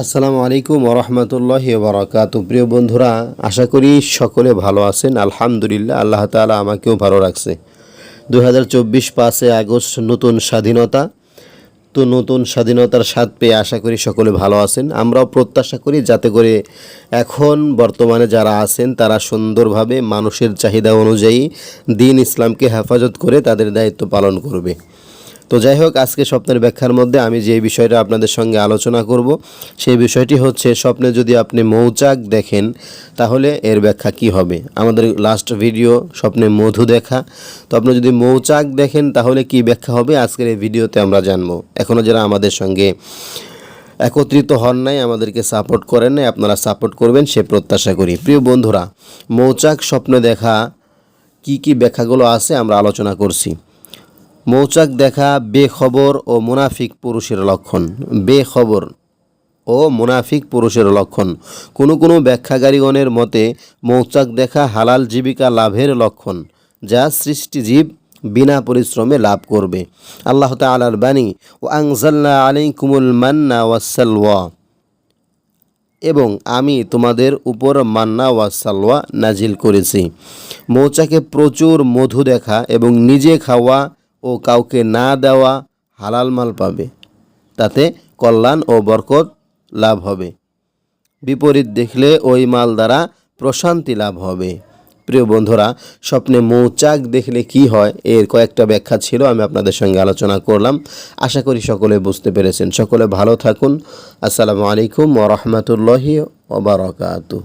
আসসালামু আলাইকুম ওরহমতুল্লাহি বারাকাতু প্রিয় বন্ধুরা, আশা করি সকলে ভালো আছেন। আলহামদুলিল্লাহ, আল্লাহ তাআলা আমাকেও ভালো রাখছে। দু হাজার চব্বিশ পাঁচে আগস্ট নতুন স্বাধীনতা। তো নতুন স্বাধীনতার স্বাদ পেয়ে আশা করি সকলে ভালো আছেন। আমরাও প্রত্যাশা করি যাতে করে এখন বর্তমানে যারা আছেন, তারা সুন্দরভাবে মানুষের চাহিদা অনুযায়ী দিন ইসলামকে হেফাজত করে তাদের দায়িত্ব পালন করবে। তো যাই হোক, আজকে স্বপ্নের ব্যাখ্যার মধ্যে আমি যে বিষয়টা আপনাদের সঙ্গে আলোচনা করব, সেই বিষয়টি হচ্ছে স্বপ্নে যদি আপনি মৌচাক দেখেন, তাহলে এর ব্যাখ্যা কি হবে? আমাদের লাস্ট ভিডিও স্বপ্নে মধু দেখা। তো আপনি যদি মৌচাক দেখেন, তাহলে কি ব্যাখ্যা হবে? আজকের এই ভিডিওতে আমরা জানব। এখনও যারা আমাদের সঙ্গে একত্রিত হন নাই, আমাদেরকে সাপোর্ট করেন নাই, আপনারা সাপোর্ট করবেন, সে প্রত্যাশা করি। প্রিয় বন্ধুরা, মৌচাক স্বপ্নে দেখা, কি কি ব্যাখ্যাগুলো আছে, আমরা আলোচনা করছি। মৌচাক দেখা বেখবর ও মুনাফিক পুরুষের লক্ষণ। বেখবর ও মুনাফিক পুরুষের লক্ষণ। কোনো কোনো ব্যাখ্যাকারীগণের মতে মৌচাক দেখা হালাল জীবিকা লাভের লক্ষণ, যা সৃষ্টিজীব বিনা পরিশ্রমে লাভ করবে। আল্লাহ তালার বাণী ও আংজাল্লা আলাইকুমুল মান্না ওয়াসালওয়া এবং, আমি তোমাদের উপর মান্না ওয়া সালওয়া নাজিল করেছি। মৌচাকে প্রচুর মধু দেখা এবং নিজে খাওয়া ও কাউকে না দেওয়া হালাল মাল পাবে। তাতে কল্যাণ ও বরকত লাভ হবে। বিপরীত দেখলে ওই মাল দ্বারা প্রশান্তি লাভ হবে। প্রিয় বন্ধুরা, স্বপ্নে মৌচাক দেখলে কি হয় এর কয়েকটা ব্যাখ্যা ছিল, আমি আপনাদের সঙ্গে আলোচনা করলাম। আশা করি সকলে বুঝতে পেরেছেন। সকলে ভালো থাকুন। আসসালামু আলাইকুম ওরহমতুল্লাহি ওবরাকাতু